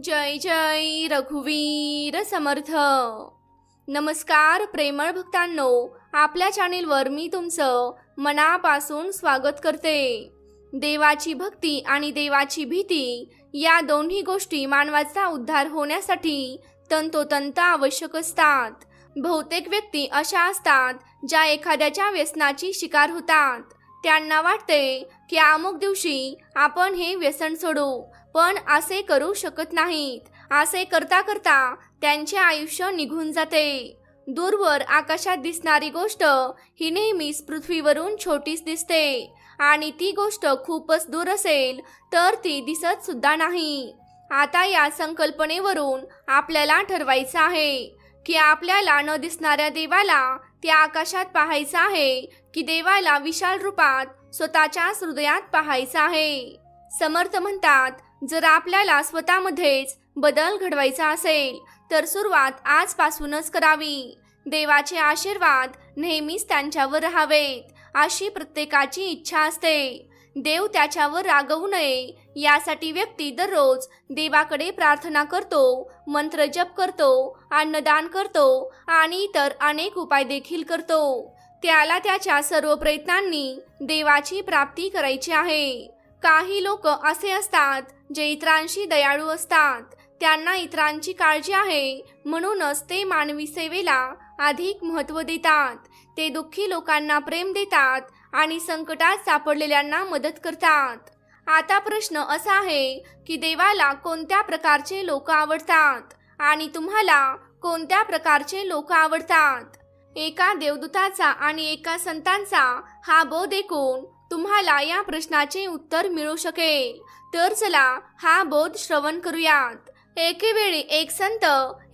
जय जय रघुवीर समर्थ. नमस्कार प्रेमळ भक्तांनो आपल्या चॅनेलवर मी तुमचं मनापासून स्वागत करते. देवाची भक्ती आणि देवाची भीती या दोन्ही गोष्टी मानवाचा उद्धार होण्यासाठी तंतोतंत आवश्यक असतात. बहुतेक व्यक्ती अशा असतात ज्या एखाद्याच्या व्यसनाची शिकार होतात. त्यांना वाटते की अमुक दिवशी आपण हे व्यसन सोडू. पण असे करू शकत नाहीत. असे करता करता त्यांचे आयुष्य निघून जाते. दूरवर आकाशात दिसणारी गोष्ट ही नेहमीच पृथ्वीवरून छोटीच दिसते. आणि ती गोष्ट खूपच दूर असेल तर ती दिसत सुद्धा नाही. आता या संकल्पनेवरून आपल्याला ठरवायचं आहे की आपल्याला न दिसणाऱ्या देवाला त्या आकाशात पाहायचं आहे की देवाला विशाल रूपात स्वतःच्याच हृदयात पाहायचं आहे. समर्थ म्हणतात जर आपल्याला स्वतःमध्येच बदल घडवायचा असेल तर सुरुवात आजपासूनच करावी. देवाचे आशीर्वाद नेहमीच त्यांच्यावर राहावेत अशी प्रत्येकाची इच्छा असते. देव त्याच्यावर रागवू नये यासाठी व्यक्ती दररोज देवाकडे प्रार्थना करतो मंत्र जप करतो अन्नदान करतो आणि इतर अनेक उपाय देखील करतो. त्याला त्याच्या सर्व प्रयत्नांनी देवाची प्राप्ती करायची आहे. काही लोक असे असतात जे इतरांशी दयाळू असतात त्यांना इतरांची काळजी आहे म्हणूनच ते मानवी सेवेला अधिक महत्त्व देतात. ते दुःखी लोकांना प्रेम देतात आणि संकटात सापडलेल्यांना मदत करतात. आता प्रश्न असा आहे की देवाला कोणत्या प्रकारचे लोक आवडतात आणि तुम्हाला कोणत्या प्रकारचे लोक आवडतात? एका देवदूताचा आणि एका संतांचा हा बोध ऐकून तुम्हाला या प्रश्नाचे उत्तर मिळू शकेल. तर चला हा बोध श्रवण करूयात. एके वेळी एक संत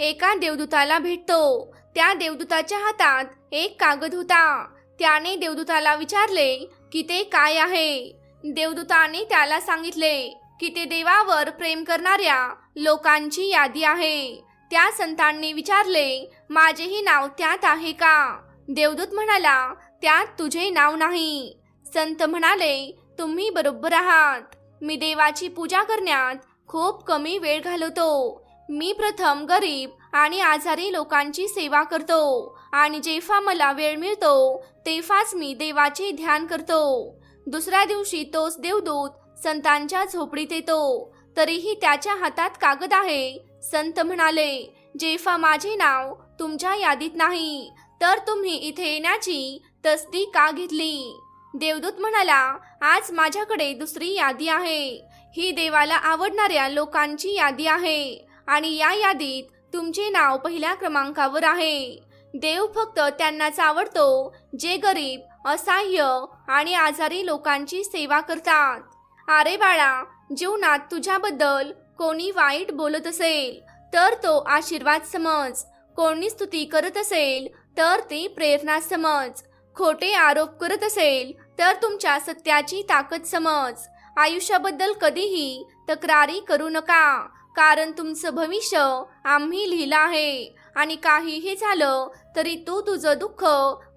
एका देवदूताला भेटतो. त्या देवदूताच्या हातात एक कागद होता. त्याने देवदूताला विचारले की ते काय आहे? देवदूताने त्याला सांगितले की ते देवावर प्रेम करणाऱ्या लोकांची यादी आहे. त्या संतांनी विचारले माझेही नाव त्यात आहे का? देवदूत म्हणाला त्यात तुझे नाव नाही. संत म्हणाले तुम्ही बरोबर आहात. मी देवाची पूजा करण्यात खूप कमी वेळ घालवतो. मी प्रथम गरीब आणि आजारी लोकांची सेवा करतो आणि जेव्हा मला वेळ मिळतो तेव्हाच मी देवाचे ध्यान करतो. दुसऱ्या दिवशी तोच देवदूत संतांच्या झोपडीत येतो. तरीही त्याच्या हातात कागद आहे. संत म्हणाले जेव्हा माझे नाव तुमच्या यादीत नाही तर तुम्ही इथे येण्याची तसदी का घेतली? देवदूत म्हणाला आज माझ्याकडे दुसरी यादी आहे. ही देवाला आवडणाऱ्या लोकांची यादी आहे आणि या यादीत तुमचे नाव पहिल्या क्रमांकावर आहे. देव फक्त त्यांनाच आवडतो जे गरीब असहाय्य आणि आजारी लोकांची सेवा करतात. अरे बाळा जीवनात तुझ्याबद्दल कोणी वाईट बोलत असेल तर तो आशीर्वाद समज. कोणी स्तुती करत असेल तर ती प्रेरणा समज. खोटे आरोप करत असेल तर तुमच्या सत्याची ताकद समज. आयुष्याबद्दल कधीही तक्रारी करू नका कारण तुमचं भविष्य आम्ही लिहिलं आहे. आणि काहीही झालं तरी तू तुझं दुःख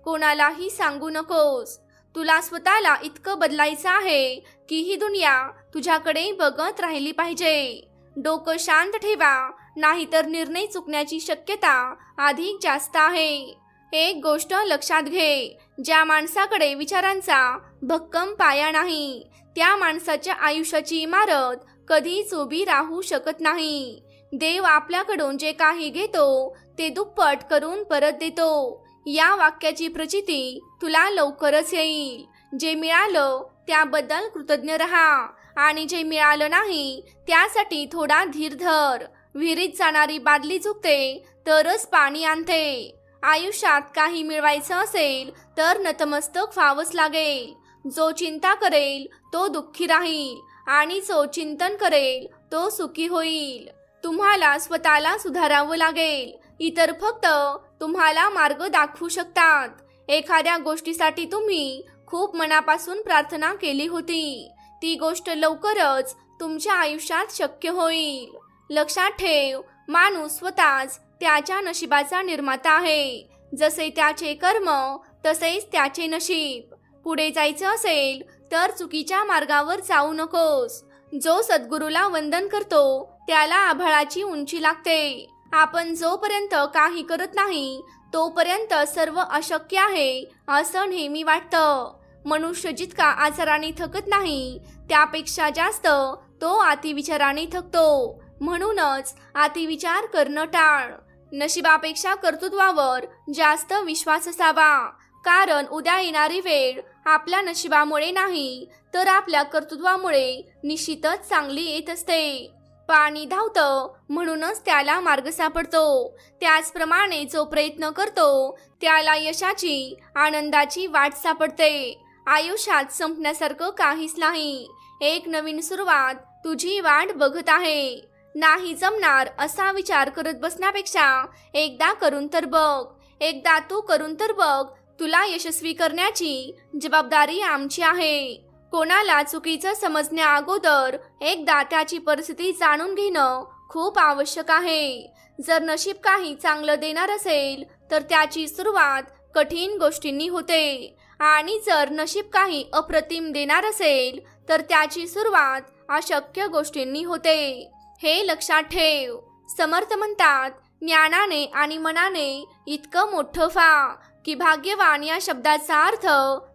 कोणालाही सांगू नकोस. तुला स्वतःला इतकं बदलायचं आहे की ही दुनिया तुझ्याकडे बघत राहिली पाहिजे. डोकं शांत ठेवा नाहीतर निर्णय चुकण्याची शक्यता अधिक जास्त आहे. एक गोष्ट लक्षात घे. ज्या माणसाकडे विचारांचा भक्कम पाया नाही त्या माणसाच्या आयुष्याची इमारत कधीच उभी राहू शकत नाही. देव आपल्याकडून जे काही घेतो ते दुप्पट करून परत देतो. या वाक्याची प्रचिती तुला लवकरच येईल. जे मिळालं त्याबद्दल कृतज्ञ राहा. आणि जे मिळालं नाही त्यासाठी थोडा धीर धर. विहिरीत जाणारी बादली चुकते तरच पाणी आणते. आयुष्यात काही मिळवायचं असेल तर नतमस्तक व्हावंच लागेल. जो चिंता करेल तो दुःखी राहील आणि जो चिंतन करेल तो सुखी होईल. तुम्हाला स्वतःला सुधारावं लागेल. इतर फक्त तुम्हाला मार्ग दाखवू शकतात. एखाद्या गोष्टीसाठी तुम्ही खूप मनापासून प्रार्थना केली होती. ती गोष्ट लवकरच तुमच्या आयुष्यात शक्य होईल. लक्षात ठेव माणूस स्वतःच त्याच्या नशिबाचा निर्माता आहे. जसे त्याचे कर्म तसेच त्याचे नशीब. पुढे जायचं असेल तर चुकीच्या मार्गावर जाऊ नकोस. जो सद्गुरूला वंदन करतो त्याला आभाळाची उंची लागते. आपण जोपर्यंत काही करत नाही तोपर्यंत सर्व अशक्य आहे असं नेहमी वाटतं. मनुष्य जितका आजाराने थकत नाही त्यापेक्षा जास्त तो अतिविचाराने थकतो. म्हणूनच अतिविचार करणं टाळ. नशिबापेक्षा कर्तृत्वावर जास्त विश्वास असावा. कारण उद्या येणारी वेळ आपल्या नशिबामुळे नाही तर आपल्या कर्तृत्वामुळे निश्चितच चांगली येत असते. पाणी धावतं म्हणूनच त्याला मार्ग सापडतो. त्याचप्रमाणे जो प्रयत्न करतो त्याला यशाची आनंदाची वाट सापडते. आयुष्यात संपण्यासारखं काहीच नाही. एक नवीन सुरुवात तुझी वाट बघत आहे. नाही जमणार असा विचार करत बसण्यापेक्षा एकदा करून तर बघ. एकदा तू करून तर बघ. तुला यशस्वी करण्याची जबाबदारी आमची आहे. कोणाला चुकीचं समजण्या अगोदर एकदा त्याची परिस्थिती जाणून घेणं खूप आवश्यक आहे. जर नशीब काही चांगलं देणार असेल तर त्याची सुरुवात कठीण गोष्टींनी होते. आणि जर नशीब काही अप्रतिम देणार असेल तर त्याची सुरुवात अशक्य गोष्टींनी होते. हे लक्षात ठेव. समर्थ म्हणतात ज्ञानाने आणि मनाने इतकं मोठं फा की भाग्यवान या शब्दाचा अर्थ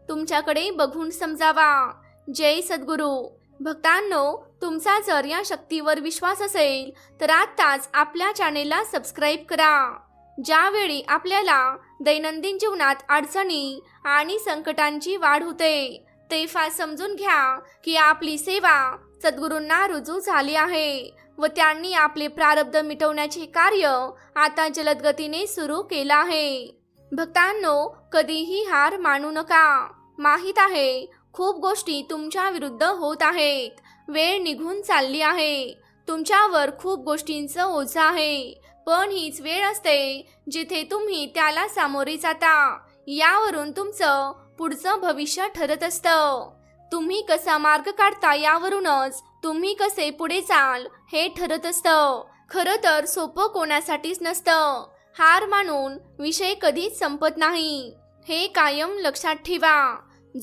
तुमच्याकडे बघून समजावा. जय सद्गुरू. भक्तांनो तुमचा जर या शक्तीवर विश्वास असेल तर आत्ताच आपल्या चॅनेलला सबस्क्राईब करा. ज्यावेळी आपल्याला दैनंदिन जीवनात अडचणी आणि संकटांची वाढ होते तेव्हा समजून घ्या की आपली सेवा सद्गुरूंना रुजू झाली आहे व त्यांनी आपले प्रारब्ध मिटवण्याचे कार्य आता जलदगतीने सुरू केलं आहे. भक्तांनो कधीही हार मानू नका. माहीत आहे खूप गोष्टी तुमच्या विरुद्ध होत आहेत. वेळ निघून चालली आहे. तुमच्यावर खूप गोष्टींचं ओझं आहे. पण हीच वेळ असते जिथे तुम्ही त्याला सामोरे जाता. यावरून तुमचं पुढचं भविष्य ठरत असतं. तुम्ही कसा मार्ग काढता यावरूनच तुम्ही कसे पुढे चाल हे ठरत असतं. खरं तर सोपं कोणासाठीच नसतं. हार मानून विषय कधीच संपत नाही. हे कायम लक्षात ठेवा.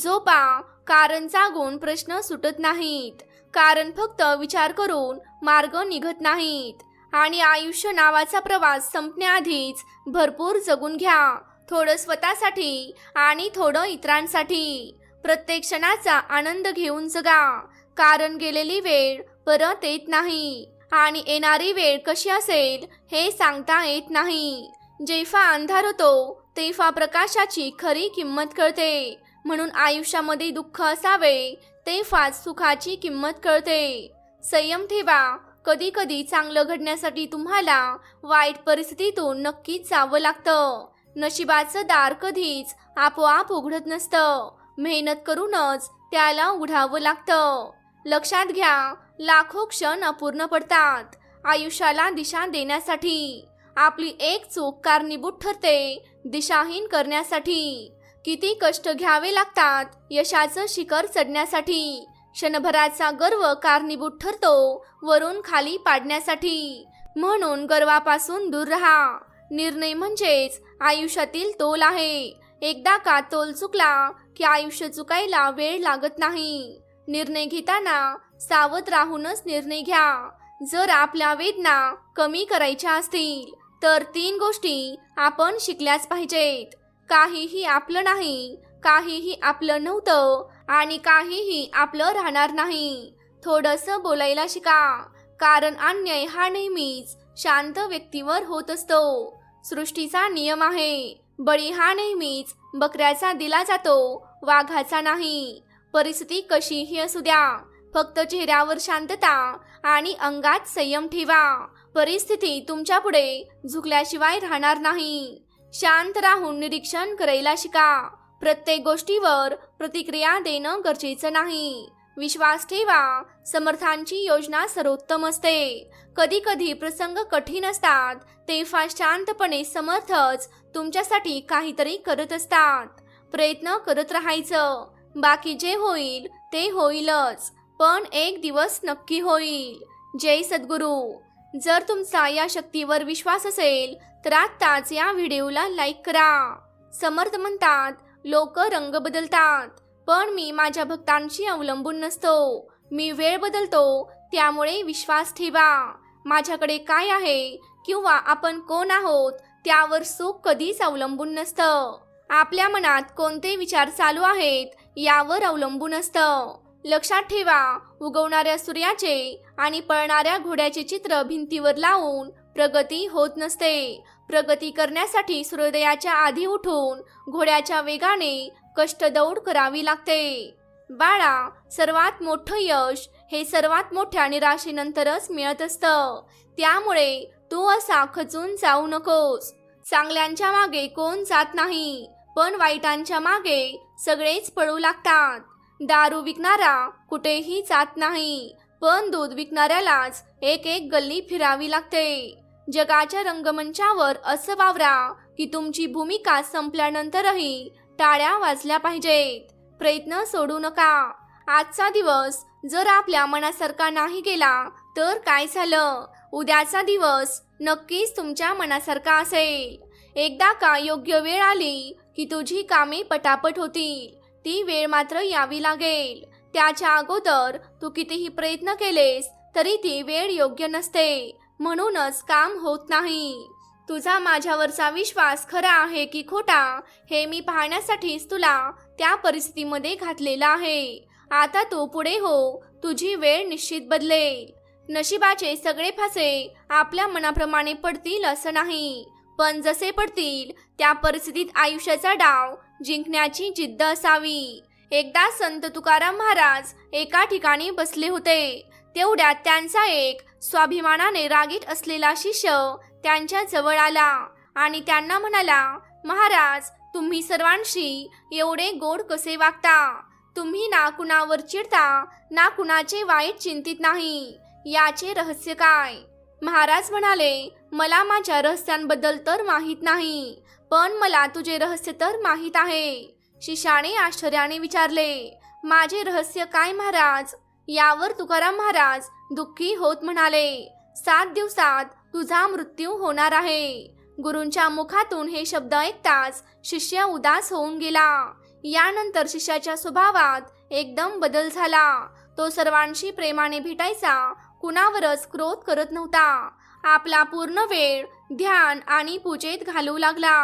झोपा कारणचा गुण प्रश्न सुटत नाहीत. कारण फक्त विचार करून मार्ग निघत नाहीत. आणि आयुष्य नावाचा प्रवास संपण्याआधीच भरपूर जगून घ्या. थोडं स्वतःसाठी आणि थोडं इतरांसाठी. प्रत्येक क्षणाचा आनंद घेऊन जगा. कारण गेलेली वेळ परत येत नाही. आणि येणारी वेळ कशी असेल हे सांगता येत नाही. जेव्हा अंधार होतो तेव्हा प्रकाशाची खरी किंमत कळते. म्हणून आयुष्यामध्ये दुःख असावे तेव्हाच सुखाची किंमत कळते. संयम ठेवा. कधी कधी चांगलं घडण्यासाठी तुम्हाला वाईट परिस्थितीतून नक्कीच जावं लागतं. नशिबाचं दार कधीच आपोआप उघडत नसतं. मेहनत करूनच त्याला उघडावं लागतं. लक्षात घ्या लाखो क्षण अपूर्ण पडतात आयुष्याला दिशा देण्यासाठी. आपली एक चूक कारणीभूत ठरते दिशाहीन करण्यासाठी. किती कष्ट घ्यावे लागतात यशाचं शिखर चढण्यासाठी. क्षणभराचा गर्व कारणीभूत ठरतो वरून खाली पाडण्यासाठी. म्हणून गर्वापासून दूर राहा. निर्णय म्हणजेच आयुष्यातील तोल आहे. एकदा का तोल चुकला की आयुष्य चुकायला वेळ लागत नाही. निर्णय घेताना सावध राहूनच निर्णय घ्या. जर आपल्या वेदना कमी करायच्या असतील तर तीन गोष्टी आपण शिकल्याच पाहिजेत. काहीही आपलं नाही काहीही आपलं नव्हतं आणि काहीही आपलं राहणार नाही. थोडंसं बोलायला शिका कारण अन्याय हा नेहमीच शांत व्यक्तीवर होत असतो. सृष्टीचा नियम आहे. बळी हा नेहमीच बकऱ्याचा दिला जातो वाघाचा नाही. परिस्थिती कशीही असू द्या फक्त चेहऱ्यावर शांतता आणि अंगात संयम ठेवा. परिस्थिती तुमच्यापुढे झुकल्याशिवाय राहणार नाही. शांत राहून निरीक्षण करायला शिका. प्रत्येक गोष्टीवर प्रतिक्रिया देणं गरजेचं नाही. विश्वास ठेवा समर्थांची योजना सर्वोत्तम असते. कधी कधी प्रसंग कठीण असतात तेव्हा शांतपणे समर्थच तुमच्यासाठी काहीतरी करत असतात. प्रयत्न करत राहायचं. बाकी जे होईल ते होईलच. पण एक दिवस नक्की होईल. जय सद्गुरू. जर तुमचा या शक्तीवर विश्वास असेल तर आत्ताच या व्हिडिओला लाईक करा. समर्थ म्हणतात लोक रंग बदलतात. पण मी माझ्या भक्तांशी अवलंबून नसतो. मी वेळ बदलतो त्यामुळे विश्वास ठेवा. माझ्याकडे काय आहे किंवा आपण कोण आहोत त्यावर सुख कधीच अवलंबून नसतं. आपल्या मनात कोणते विचार चालू आहेत यावर अवलंबून असतं. लक्षात ठेवा उगवणाऱ्या सूर्याचे आणि पळणाऱ्या घोड्याचे चित्र भिंतीवर लावून प्रगती होत नसते. प्रगती करण्यासाठी सूर्योदयाच्या आधी उठून घोड्याच्या वेगाने कष्ट दौड करावी लागते. बाळा सर्वात मोठं यश हे सर्वात मोठ्या निराशेनंतरच मिळत असतं. त्यामुळे तू असा खचून जाऊ नकोस. चांगल्यांच्या मागे कोण जात नाही पण वाईटांच्या मागे सगळेच पळू लागतात. दारू विकणारा कुठेही जात नाही पण दूध विकणाऱ्यालाच एक एक गल्ली फिरावी लागते. जगाच्या रंगमंचावर असं वावरा की तुमची भूमिका संपल्यानंतरही टाळ्या वाजल्या पाहिजेत. प्रयत्न सोडू नका. आजचा दिवस जर आपल्या मनासारखा नाही गेला तर काय झालं? उद्याचा दिवस नक्कीच तुमच्या मनासारखा असेल. एकदा का योग्य वेळ आली की तुझी कामे पटापट होतील. ती वेळ मात्र यावी लागेल. त्याच्या अगोदर तू कितीही प्रयत्न केलेस तरी ती वेळ योग्य नसते. म्हणूनच काम होत नाही. तुझा माझ्यावरचा विश्वास खरा आहे की खोटा हे मी पाहण्यासाठीच तुला त्या परिस्थितीमध्ये घातलेला आहे. आता तू पुढे हो. तुझी वेळ निश्चित बदलेल. नशिबाचे सगळे फासे आपल्या मनाप्रमाणे पडतील असं नाही. पण जसे पडतील त्या परिस्थितीत आयुष्याचा डाव जिंकण्याची जिद्द असावी. एकदा संत तुकाराम महाराज एका ठिकाणी बसले होते. तेवढ्यात त्यांचा एक स्वाभिमानाने रागीट असलेला शिष्य त्यांच्या जवळ आला आणि त्यांना म्हणाला महाराज तुम्ही सर्वांशी एवढे गोड कसे वागता? तुम्ही ना कुणावर चिडता ना कुणाचे वाईट चिंतित नाही. याचे रहस्य काय? महाराज म्हणाले मला माझ्या रहस्यांबद्दल तर माहीत नाही पण मला तुझे रहस्य तर माहीत आहे. शिष्याने आश्चर्याने विचारले माझे रहस्य काय महाराज? यावर तुकाराम महाराज दुःखी होत म्हणाले सात दिवसात तुझा मृत्यू होणार आहे. गुरूंच्या मुखातून हे शब्द ऐकताच शिष्य उदास होऊन गेला. यानंतर शिष्याच्या स्वभावात एकदम बदल झाला. तो सर्वांशी प्रेमाने भेटायचा कुणावरच क्रोध करत नव्हता. आपला पूर्ण वेळ ध्यान आणि पूजेत घालवू लागला.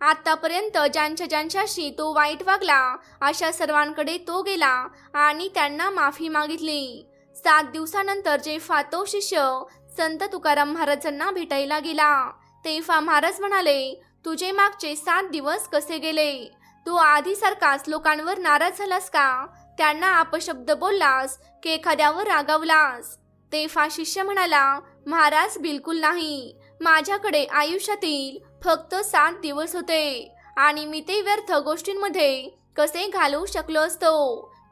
आतापर्यंत ज्यांच्या ज्यांच्याशी तो वाईट वागला अशा सर्वांकडे तो गेला आणि त्यांना माफी मागितली. सात दिवसानंतर जेफा तो शिष्य संत तुकाराम महाराजांना भेटायला गेला तेव्हा महाराज म्हणाले तुझे मागचे सात दिवस कसे गेले? तू आधीसारखाच लोकांवर नाराज झालास का? त्यांना अपशब्द बोललास की एखाद्यावर रागावलास. तेव्हा शिष्य म्हणाला महाराज बिलकुल नाही. माझ्याकडे आयुष्यातील फक्त सात दिवस होते आणि मी ते व्यर्थ गोष्टींमध्ये कसे घालवू शकलो असतो?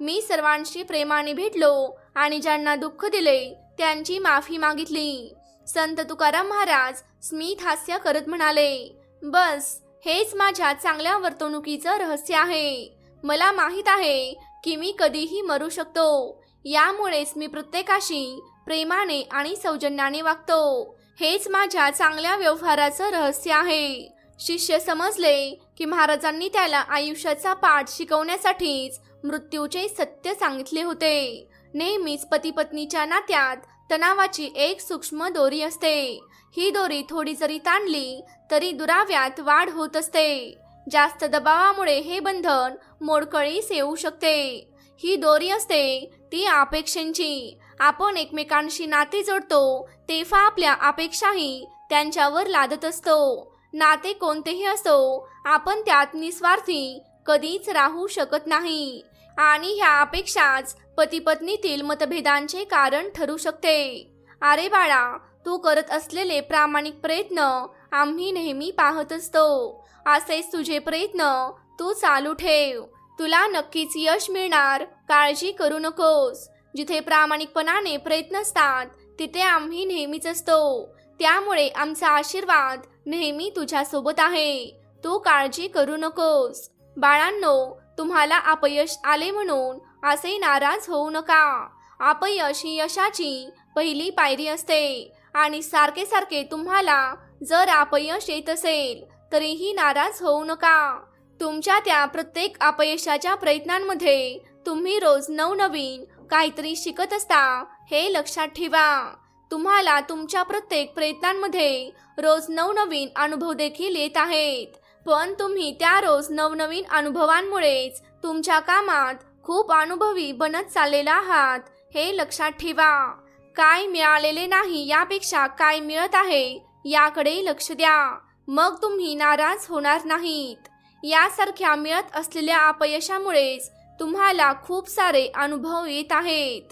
मी सर्वांशी प्रेमाने भेटलो आणि ज्यांना दुःख दिले त्यांची माफी मागितली. संत तुकाराम महाराज स्मित हास्य करत म्हणाले बस हेच माझ्या चांगल्या वर्तणुकीचं रहस्य आहे. मला माहीत आहे की मी कधीही मरू शकतो. यामुळेच मी प्रत्येकाशी प्रेमाने आणि सौजन्याने वागतो. हेच माझ्या चांगल्या व्यवहाराचं रहस्य आहे. शिष्य समजले की महाराजांनी त्याला आयुष्याचा पाठ शिकवण्यासाठीच मृत्यूचे सत्य सांगितले होते. नेहमीच पती पत्नीच्या नात्यात तणावाची एक सूक्ष्म दोरी असते. ही दोरी थोडी जरी ताणली तरी दुराव्यात वाढ होत असते. जास्त दबावामुळे हे बंधन मोडकळीस येऊ शकते. ही दोरी असते ती अपेक्षांची. आपण एकमेकांशी नाते जोडतो तेव्हा आपल्या अपेक्षाही त्यांच्यावर लादत असतो. नाते कोणतेही असो आपण त्यात निस्वार्थी कधीच राहू शकत नाही. आणि ह्या अपेक्षाच पतीपत्नीतील मतभेदांचे कारण ठरू शकते. अरे बाळा तू करत असलेले प्रामाणिक प्रयत्न आम्ही नेहमी पाहत असतो. असेच तुझे प्रयत्न तू चालू ठेव. तुला नक्कीच यश मिळणार. काळजी करू नकोस. जिथे प्रामाणिकपणाने प्रयत्न असतात तिथे आम्ही नेहमीच असतो. त्यामुळे आमचा आशीर्वाद नेहमी तुझ्यासोबत आहे. तू काळजी करू नकोस. बाळांनो तुम्हाला अपयश आले म्हणून असे नाराज होऊ नका. अपयश ही यशाची पहिली पायरी असते आणि सारखे सारखे तुम्हाला जर अपयश येत असेल तरीही नाराज होऊ नका. तुमच्या त्या प्रत्येक अपयशाच्या प्रयत्नांमध्ये तुम्ही रोज नवनवीन काहीतरी शिकत असता हे लक्षात ठेवा. तुम्हाला तुमच्या प्रत्येक प्रयत्नांमध्ये रोज नवनवीन अनुभव देखील येत आहेत. पण तुम्ही त्या रोज नवनवीन अनुभवांमुळेच तुमच्या कामात खूप अनुभवी बनत चाललेला आहात हे लक्षात ठेवा. काय मिळालेले नाही यापेक्षा काय मिळत आहे याकडे लक्ष द्या. मग तुम्ही नाराज होणार नाहीत. यासारख्या मिळत असलेल्या अपयशामुळेच तुम्हाला खूप सारे अनुभव येत आहेत.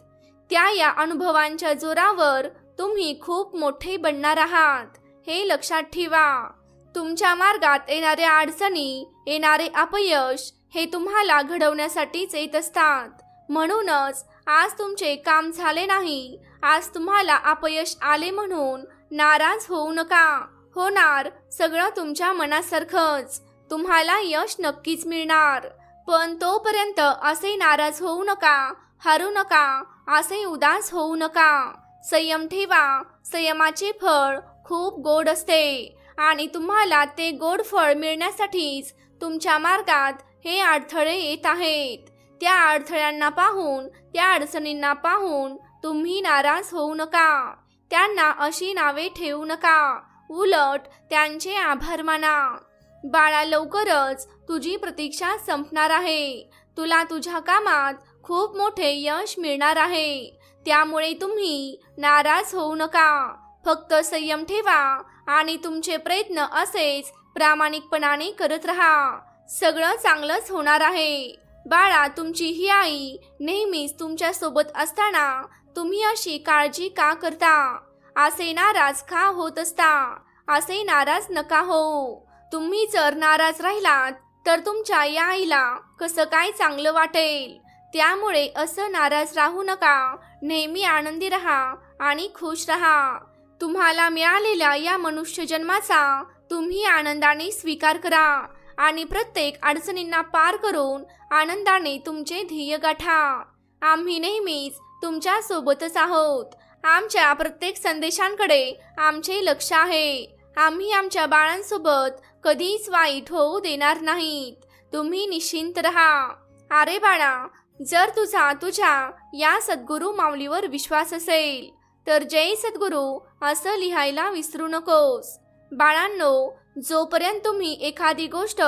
त्या या अनुभवांच्या जोरावर तुम्ही खूप मोठे बनणार आहात. हे लक्षात ठेवा. तुमच्या मार्गात येणाऱ्या अडचणी येणारे अपयश हे तुम्हाला घडवण्यासाठीच येत असतात. म्हणूनच आज तुमचे काम झाले नाही. आज तुम्हाला अपयश आले म्हणून नाराज होऊ नका. होणार सगळं तुमच्या मनासारखंच. तुम्हाला यश नक्कीच मिळणार. पण तोपर्यंत असे नाराज होऊ नका हारू नका असे उदास होऊ नका. संयम ठेवा संयमाचे फळ खूप गोड असते आणि तुम्हाला ते गोड फळ मिळण्यासाठीच तुमच्या मार्गात हे अडथळे येत आहेत. त्या अडथळ्यांना पाहून त्या अडचणींना पाहून तुम्ही नाराज होऊ नका. त्यांना अशी नावे ठेवू नका. उलट त्यांचे आभार माना. बाळा लवकरच तुझी प्रतीक्षा संपणार आहे. तुला तुझ्या कामात खूप मोठे यश मिळणार आहे. त्यामुळे तुम्ही नाराज होऊ नका. फक्त संयम ठेवा आणि तुमचे प्रयत्न असेच प्रामाणिकपणाने करत राहा. सगळं चांगलंच होणार आहे. बाळा तुमची ही आई नेहमीच तुमच्यासोबत असताना तुम्ही अशी काळजी का करता? असे नाराज का होत असता? असे नाराज नका हो. तुम्ही जर नाराज राहिलात तर तुमच्या या आईला कसं काय चांगलं वाटेल? त्यामुळे असं नाराज राहू नका. नेहमी आनंदी राहा आणि खुश राहा. तुम्हाला मिळालेल्या या मनुष्य जन्माचा तुम्ही आनंदाने स्वीकार करा आणि प्रत्येक अडचणींना पार करून आनंदाने तुमचे ध्येय गाठा. आम्ही नेहमीच तुमच्या सोबतच आहोत. आमच्या प्रत्येक संदेशांकडे आमचे लक्ष आहे. आम्ही आमच्या बाळांसोबत कधीच वाईट होऊ देणार नाहीत. तुम्ही निश्चिंत रहा. अरे बाळा जर तुझा तुझ्या या सद्गुरू माऊलीवर विश्वास असेल तर जय सद्गुरू असं लिहायला विसरू नकोस. बाळांनो जोपर्यंत तुम्ही एखादी गोष्ट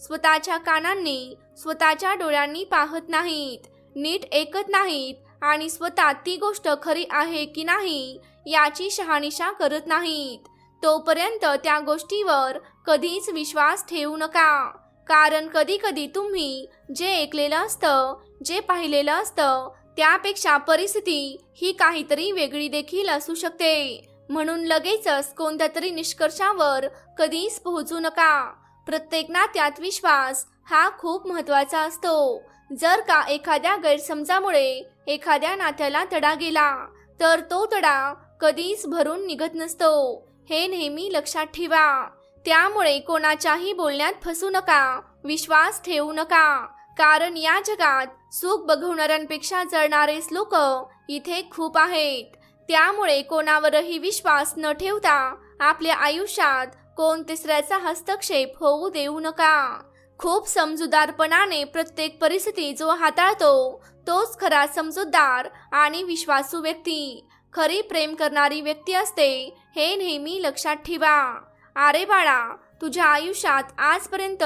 स्वतःच्या कानांनी स्वतःच्या डोळ्यांनी पाहत नाहीत नीट ऐकत नाहीत आणि स्वतः ती गोष्ट खरी आहे की नाही याची शहानिशा करत नाहीत तोपर्यंत त्या गोष्टीवर कधीच विश्वास ठेवू नका. कारण कधी कधी तुम्ही जे ऐकलेलं असतं जे पाहिलेलं असतं त्यापेक्षा परिस्थिती ही काहीतरी वेगळी देखील असू शकते. म्हणून लगेचच कोणत्या तरी निष्कर्षावर कधीच पोहोचू नका. प्रत्येक नात्यात विश्वास हा खूप महत्त्वाचा असतो. जर का एखाद्या गैरसमजामुळे एखाद्या नात्याला तडा गेला तर तो तडा कधीच भरून निघत नसतो. हे नेहमी लक्षात ठेवा. त्यामुळे कोणाच्याही बोलण्यात फसू नका विश्वास ठेवू नका. कारण या जगात सुख बघवणाऱ्यांपेक्षा जळणारेच लोक इथे खूप आहेत. त्यामुळे कोणावरही विश्वास न ठेवता आपल्या आयुष्यात कोण तिसऱ्याचा हस्तक्षेप होऊ देऊ नका. खूप समजूदारपणाने प्रत्येक परिस्थिती जो हाताळतो तोच खरा समजूतदार आणि विश्वासू व्यक्ती. खरी प्रेम करणारी व्यक्ती असते हे नेहमी लक्षात ठेवा. अरे बाळा तुझ्या आयुष्यात आजपर्यंत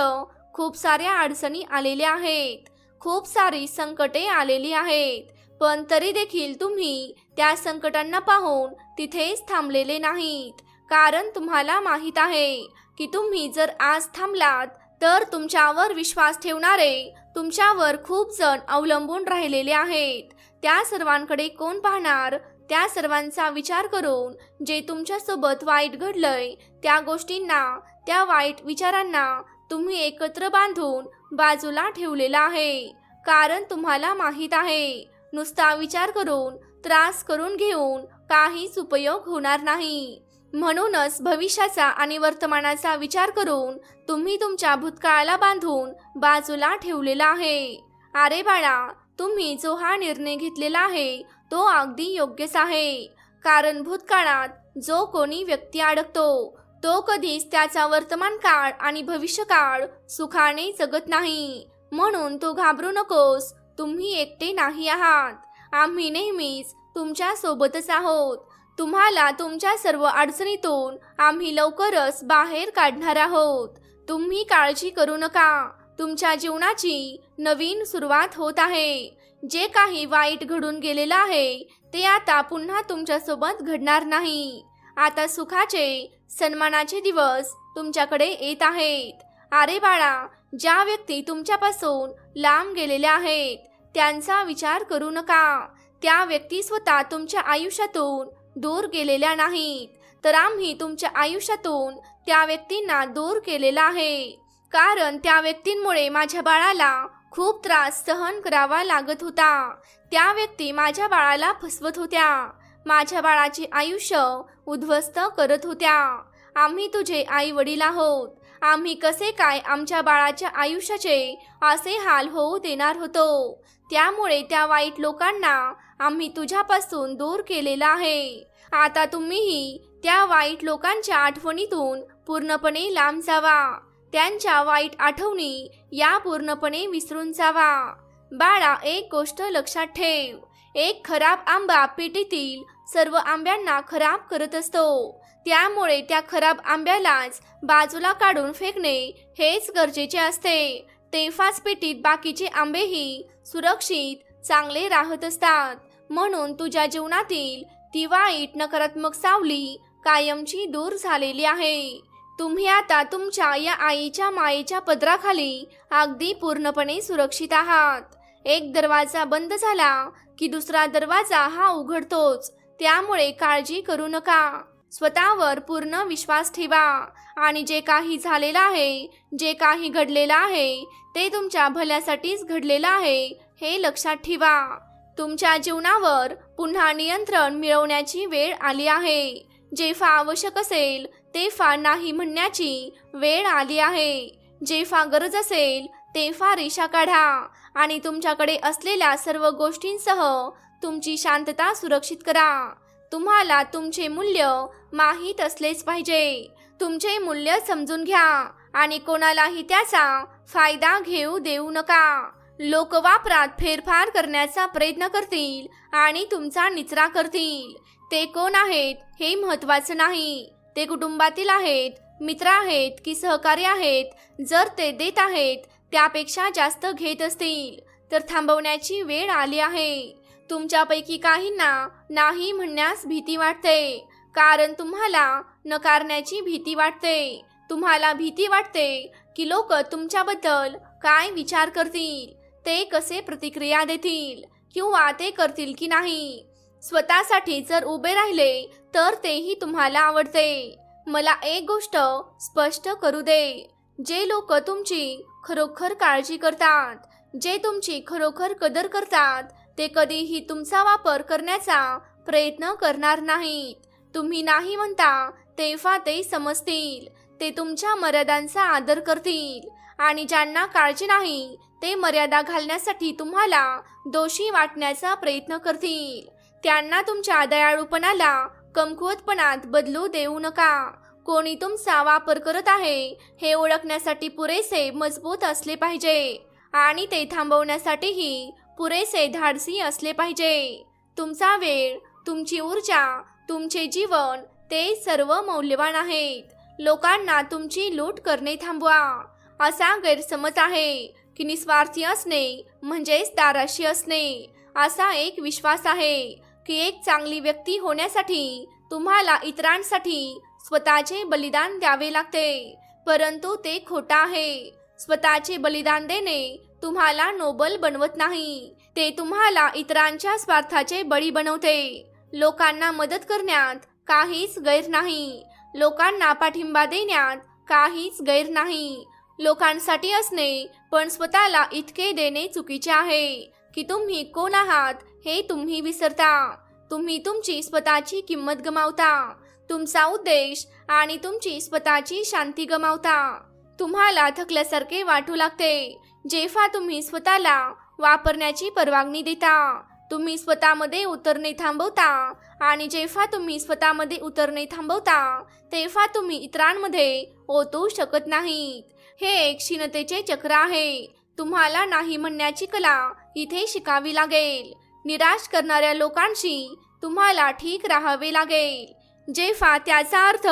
खूप साऱ्या अडचणी आलेल्या आहेत. खूप सारी संकटे आलेली आहेत. पण तरी देखील तुम्ही त्या संकटांना पाहून तिथेच थांबलेले नाहीत. कारण तुम्हाला माहीत आहे की तुम्ही जर आज थांबलात तर तुमच्यावर विश्वास ठेवणारे तुमच्यावर खूप जण अवलंबून राहिलेले आहेत. त्या सर्वांकडे कोण पाहणार? त्या सर्वांचा विचार करून जे तुमच्यासोबत वाईट घडलंय त्या गोष्टींना त्या वाईट विचारांना तुम्ही एकत्र बांधून बाजूला ठेवलेला आहे. कारण तुम्हाला माहीत आहे नुसता विचार करून त्रास करून घेऊन काहीच उपयोग होणार नाही. म्हणूनच भविष्याचा आणि वर्तमानाचा विचार करून तुम्ही तुमच्या भूतकाळाला बांधून बाजूला ठेवलेला आहे. अरे बाळा तुम्ही जो हा निर्णय घेतलेला आहे तो अगदी योग्यच आहे. कारण भूतकाळात जो कोणी व्यक्ती अडकतो तो कधीच त्याचा वर्तमान काळ आणि भविष्यकाळ सुखाने जगत नाही. म्हणून तू घाबरू नकोस तुम्ही एकटे नाही आहात. आम्ही नेहमीच तुमच्या सोबतच आहोत. तुम्हाला तुमच्या सर्व अडचणीतून आम्ही लवकरच बाहेर काढणार आहोत. तुम्ही काळजी करू नका. तुमच्या जीवनाची नवीन सुरुवात होत आहे. जे काही वाईट घडून गेलेलं आहे ते आता पुन्हा तुमच्यासोबत घडणार नाही. आता सुखाचे सन्मानाचे दिवस तुमच्याकडे येत आहेत. अरे बाळा ज्या व्यक्ती तुमच्यापासून लांब गेलेल्या आहेत त्यांचा विचार करू नका. त्या व्यक्ती स्वतः तुमच्या आयुष्यातून दूर गेलेल्या नाहीत. तर आम्ही तुमच्या आयुष्यातून त्या व्यक्तींना दूर केलेला आहे. कारण त्या व्यक्तींमुळे माझ्या बाळाला खूप त्रास सहन करावा लागत होता. त्या व्यक्ती माझ्या बाळाला फसवत होत्या. माझ्या बाळाचे आयुष्य उद्ध्वस्त करत होत्या. आम्ही तुझे आई वडील आहोत. आम्ही कसे काय आमच्या बाळाच्या आयुष्याचे असे हाल होऊ देणार होतो? त्यामुळे त्या वाईट लोकांना आम्ही तुझ्यापासून दूर केलेला आहे. आता तुम्हीही त्या वाईट लोकांच्या आठवणीतून पूर्णपणे लांब जावा. त्यांच्या वाईट आठवणी या पूर्णपणे विसरून जावा. बाळा एक गोष्ट लक्षात ठेव. एक खराब आंबा पेटीतील सर्व आंब्यांना खराब करत असतो. त्यामुळे त्या खराब आंब्यालाच बाजूला काढून फेकणे हेच गरजेचे असते. तेव्हाच पेटीत बाकीचे आंबेही सुरक्षित चांगले राहत असतात. म्हणून तुझ्या जीवनातील ती वाईट नकारात्मक सावली कायमची दूर झालेली आहे. तुम्ही आता तुमच्या या आईच्या मायेच्या पदराखाली अगदी पूर्णपणे सुरक्षित आहात. एक दरवाजा बंद झाला की दुसरा दरवाजा हा उघडतोच. त्यामुळे काळजी करू नका. स्वतःवर पूर्ण विश्वास ठेवा आणि जे काही झालेलं आहे जे काही घडलेलं आहे ते तुमच्या भल्यासाठीच घडलेलं आहे हे लक्षात ठेवा. तुमच्या जीवनावर पुन्हा नियंत्रण मिळवण्याची वेळ आली आहे. जे आवश्यक असेल ते फार नाही म्हणण्याची वेळ आली आहे. जे फार गरज असेल ते फार रेषा काढा आणि तुमच्याकडे असलेल्या सर्व गोष्टींसह तुमची शांतता सुरक्षित करा. तुम्हाला तुमचे मूल्य माहीत असलेच पाहिजे. तुमचे मूल्य समजून घ्या आणि कोणालाही त्याचा फायदा घेऊ देऊ नका. लोक वापरात फेरफार करण्याचा प्रयत्न करतील आणि तुमचा निचरा करतील. ते कोण आहेत हे महत्वाचं नाही. ते कुटुंबातील आहेत मित्र आहेत की सहकारी आहेत जर ते देत आहेत त्यापेक्षा जास्त घेत असतील तर थांबवण्याची वेळ आली आहे. तुमच्यापैकी काहींना नाही म्हणण्यास भीती वाटते कारण तुम्हाला नकारण्याची भीती वाटते. तुम्हाला भीती वाटते की लोक तुमच्याबद्दल काय विचार करतील ते कसे प्रतिक्रिया देतील किंवा ते करतील की नाही. स्वतःसाठी जर उभे राहिले तर तेही तुम्हाला आवडते. मला एक गोष्ट स्पष्ट करू दे. जे लोक तुमची खरोखर काळजी करतात जे तुमची खरोखर कदर करतात ते कधीही तुमचा वापर करण्याचा प्रयत्न करणार नाहीत. तुम्ही नाही म्हणता तेव्हा ते समजतील. ते तुमच्या मर्यादांचा आदर करतील. आणि ज्यांना काळजी नाही ते मर्यादा घालण्यासाठी तुम्हाला दोषी वाटण्याचा प्रयत्न करतील. त्यांना तुमच्या दयाळूपणाला कमकुवतपणात बदलू देऊ नका. कोणी तुमचा वापर करत आहे हे ओळखण्यासाठी पुरेसे मजबूत असले पाहिजे. आणि ते थांबवण्यासाठीही पुरेसे धाडसी असले पाहिजे. तुमचा वेळ तुमची ऊर्जा तुमचे जीवन ते सर्व मौल्यवान आहेत. लोकांना तुमची लूट करणे थांबवा. असा गैरसमज आहे की निस्वार्थी असणे म्हणजेच दाराशी असणे. असा एक विश्वास आहे. की एक चांगली व्यक्ती होण्यासाठी तुम्हाला इतरांसाठी स्वतःचे बलिदान द्यावे लागते. परंतु ते खोटं आहे. स्वतःचे बलिदान देणे तुम्हाला नोबल बनवत नाही. ते तुम्हाला इतरांच्या स्वार्थाचे बळी बनवते. लोकांना मदत करण्यात काहीच गैर नाही. लोकांना पाठिंबा देण्यात काहीच गैर नाही. लोकांसाठी असणे पण स्वतःला इतके देणे चुकीचे आहे की तुम्ही कोण आहात हे तुम्ही विसरता. तुम्ही तुमची स्वतःची किंमत गमावता. तुमचा उद्देश आणि तुमची स्वतःची शांती गमावता. तुम्हाला थकल्यासारखे वाटू लागते. जेव्हा तुम्ही स्वतःला वापरण्याची परवानगी देता तुम्ही स्वतःमध्ये उतरणे थांबवता आणि जेव्हा तुम्ही स्वतःमध्ये उतरणे थांबवता तेव्हा तुम्ही इतरांमध्ये ओतू शकत नाहीत. हे एक क्षीणतेचे चक्र आहे. तुम्हाला नाही म्हणण्याची कला इथे शिकावी लागेल. निराश करणाऱ्या लोकांशी तुम्हाला ठीक राहावे लागेल. जेव्हा त्याचा अर्थ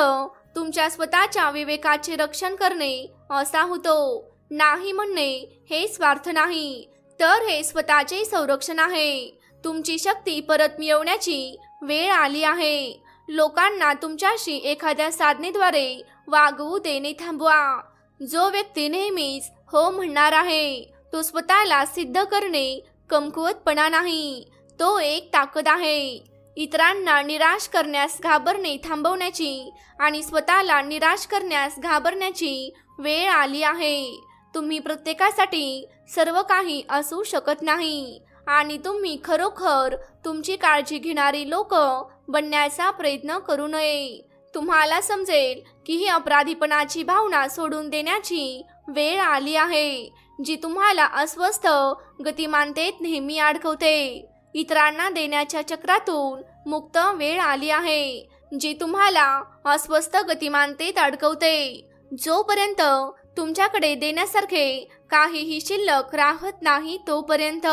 तुमच्या स्वतःच्या विवेकाचे रक्षण करणे असा होतो नाही म्हणणे हे स्वार्थ नाही तर हे स्वतःचे संरक्षण आहे. तुमची शक्ती परत मिळवण्याची वेळ आली आहे. लोकांना तुमच्याशी एखाद्या साधनेद्वारे वागवू देणे थांबवा. जो व्यक्ती नेहमीच हो म्हणणार आहे तो स्वतःला सिद्ध करणे कमकुवतपणा नाही. तो एक ताकद आहे. इतरांना निराश करण्यास घाबरणे थांबवण्याची आणि स्वतःला निराश करण्यास घाबरण्याची वेळ आली आहे. तुम्ही प्रत्येकासाठी सर्व काही असू शकत नाही आणि तुम्ही खरोखर तुमची काळजी घेणारी लोक बनण्याचा प्रयत्न करू नये. तुम्हाला समजेल की ही अपराधीपणाची भावना सोडून देण्याची वेळ आली आहे. जी तुम्हाला अस्वस्थ गतिमानतेत नेहमी अडकवते इतरांना देण्याच्या चक्रातून मुक्त वेळ आली आहे जी तुम्हाला अस्वस्थ गतिमानतेत अडकवते जोपर्यंत तुमच्याकडे देण्यासारखे काहीही शिल्लक राहत नाही तोपर्यंत.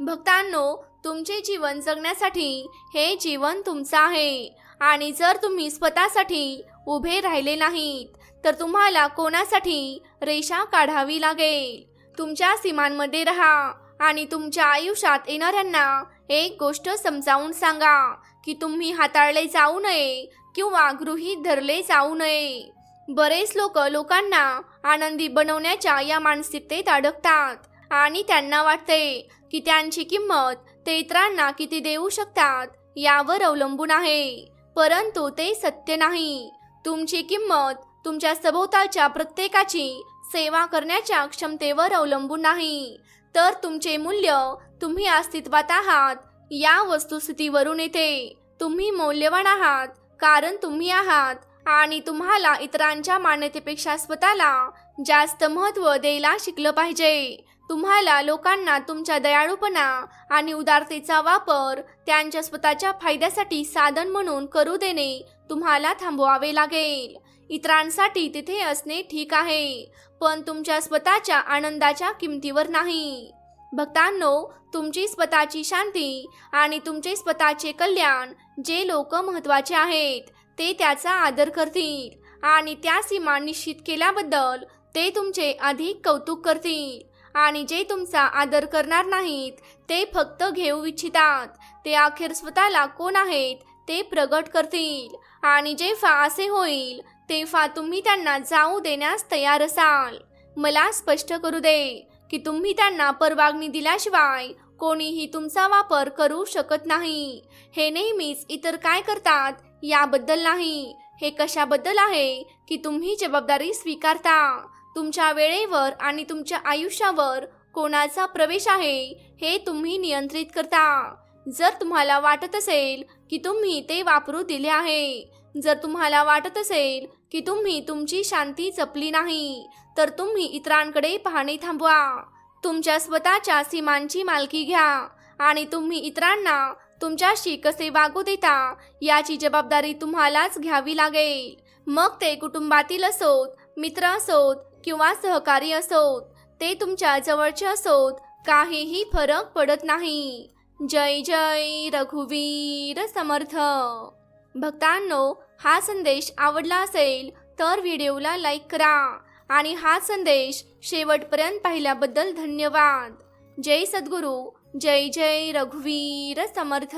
भक्तांनो तुमचे जीवन जगण्यासाठी हे जीवन तुमचं आहे. आणि जर तुम्ही स्वतःसाठी उभे राहिले नाहीत तर तुम्हाला कोणासाठी रेषा काढावी लागेल? तुमच्या सीमांमध्ये राहा आणि तुमच्या आयुष्यात येणाऱ्यांना एक गोष्ट समजावून सांगा की तुम्ही हाताळले जाऊ नये किंवा गृहीत धरले जाऊ नये. बरेच लोक लोकांना आनंदी बनवण्याच्या या मानसिकतेत अडकतात आणि त्यांना वाटते की त्यांची किंमत ते इतरांना किती देऊ शकतात यावर अवलंबून आहे. परंतु ते सत्य नाही. तुमची किंमत तुमच्या सभोवतालच्या प्रत्येकाची सेवा करण्याच्या क्षमतेवर अवलंबून नाही. तर तुमचे मूल्य तुम्ही अस्तित्वात आहात. या वस्तुस्थितीवरून येते तुम्ही मौल्यवान आहात कारण तुम्ही आहात आणि तुम्हाला इतरांच्या मान्यतेपेक्षा स्वतःला जास्त महत्त्व द्यायला शिकलं पाहिजे. तुम्हाला लोकांना तुमच्या दयाळूपणा आणि उदारतेचा वापर त्यांच्या स्वतःच्या फायद्यासाठी साधन म्हणून करू देणे तुम्हाला थांबवावे लागेल. इतरांसाठी तिथे असणे ठीक आहे पण तुमच्या स्वतःच्या आनंदाच्या किमतीवर नाही. भक्तांनो तुमची स्वतःची शांती आणि तुमचे स्वतःचे कल्याण जे लोक महत्त्वाचे आहेत ते त्याचा आदर करतील आणि त्या सीमा निश्चित केल्याबद्दल ते तुमचे अधिक कौतुक करतील. आणि जे तुमचा आदर करणार नाहीत ते फक्त घेऊ इच्छितात. ते अखेर स्वतःला कोण आहेत ते प्रगट करतील. आणि जेव्हा असे होईल तेव्हा तुम्ही त्यांना जाऊ देण्यास तयार असाल. मला स्पष्ट करू दे की तुम्ही त्यांना परवानगी दिल्याशिवाय कोणीही तुमचा वापर करू शकत नाही. हे नेहमीच इतर काय करतात याबद्दल नाही. हे कशाबद्दल आहे की तुम्ही जबाबदारी स्वीकारता. तुमच्या वेळेवर आणि तुमच्या आयुष्यावर कोणाचा प्रवेश आहे हे तुम्ही नियंत्रित करता. जर तुम्हाला वाटत असेल की तुम्ही ते वापरू दिले आहे. जर तुम्हाला वाटत असेल की तुम्ही तुमची शांती जपली नाही तर तुम्ही इतरांकडे पाहणे थांबवा. तुमच्या स्वतःच्या सीमांची मालकी घ्या आणि तुम्ही इतरांना तुमच्याशी कसे वागू देता याची जबाबदारी तुम्हालाच घ्यावी लागेल. मग ते कुटुंबातील असोत मित्र असोत किंवा सहकारी असोत ते तुमच्या जवळचे असोत काहीही फरक पडत नाही. जय जय रघुवीर समर्थ. भक्तांनो हा संदेश आवडला असेल तर व्हिडिओला लाईक करा आणि हा संदेश शेवटपर्यंत पाहिल्याबद्दल धन्यवाद. जय सद्गुरू. जय जय रघुवीर समर्थ.